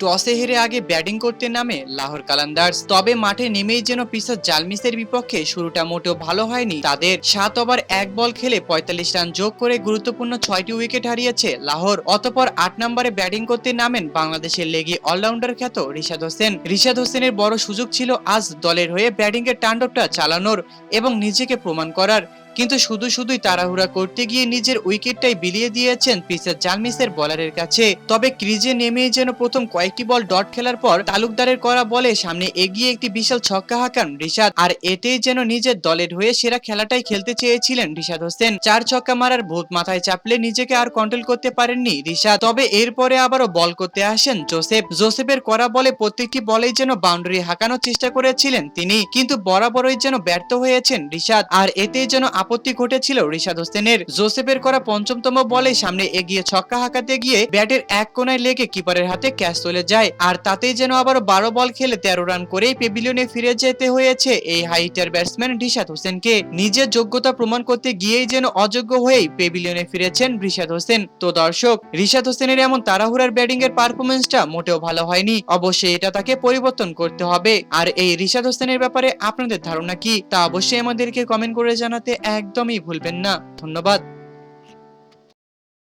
টসে হেরে আগে ব্যাটিং করতে নামে লাহোর কালান্দার্স তবে মাঠে নেমেই যেন পিসার জালমিসের বিপক্ষে শুরুটা মোটেও ভালো হয়নি। তাদের সাত ওভার এক বল খেলে পঁয়তাল্লিশ রান যোগ করে গুরুত্বপূর্ণ ছয়টি উইকেট হারিয়েছে লাহোর অতপর আট নম্বরে ব্যাটিং করতে নামেন বাংলাদেশের লেগি অলরাউন্ডার খ্যাত রিশাদ হোসেন। রিশাদ হোসেনের বড় সুযোগ ছিল আজ দলের হয়ে ব্যাটিং এর তাণ্ডবটা চালানোর এবং নিজেকে প্রমাণ করার। কিন্তু শুধু শুধুই তাড়াহুড়া করতে গিয়ে নিজের উইকেটটাই বিলিয়ে দিয়েছেন পিসের জালমিসের বলারের কাছে। তবে ক্রিজে নেমেই যেন প্রথম কয়েকটি বল ডট খেলার পর তালুকদারের করা বলে সামনে এগিয়ে একটি বিশাল ছক্কা হাঁকান রিশাদ। আর এতেই যেন নিজের দলের হয়ে সেরা খেলাটাই খেলতে চেয়েছিলেন রিশাদ হোসেন। চার ছক্কা মারার ভূত মাথায় চাপলে নিজেকে আর কন্ট্রোল করতে পারেননি রিশাদ। তবে এরপরে আবারও বল করতে আসেন জোসেফ। জোসেফের করা বলে প্রত্যেকটি বলেই যেন বাউন্ডারি হাঁকানোর চেষ্টা করেছিলেন তিনি। কিন্তু বরাবরই যেন ব্যর্থ হয়েছেন রিশাদ। আর এতেই যেন আপত্তি ঘটেছিল রিশাদ হোসেনের। জোসেফের করা পঞ্চমতম বলে সামনে এগিয়ে ছক্কা হাঁকাতে গিয়ে ব্যাটের এক কোনায় লেগে কিপারের হাতে ক্যাচ চলে যায়, আর তাতেই যেন আবারও বারো বল খেলে তেরো রান করেই পেভিলিয়নে ফিরে যেতে হয়েছে এই হাইটার ব্যাটসম্যান রিশাদ হোসেনকে। নিজের যোগ্যতা প্রমাণ করতে গিয়েই যেন অযোগ্য হয়েই পেভিলিয়নে ফিরেছেন রিশাদ হোসেন। তো দর্শক, রিশাদ হোসেনের এমন তাড়াহুড়ার ব্যাটিং এর পারফরমেন্সটা মোটেও ভালো হয়নি। অবশ্যই এটা তাকে পরিবর্তন করতে হবে। আর এই রিশাদ হোসেনের ব্যাপারে আপনাদের ধারণা কি? তা অবশ্যই আমাদেরকে কমেন্ট করে জানাতে একদমই ভুলবেন না। ধন্যবাদ।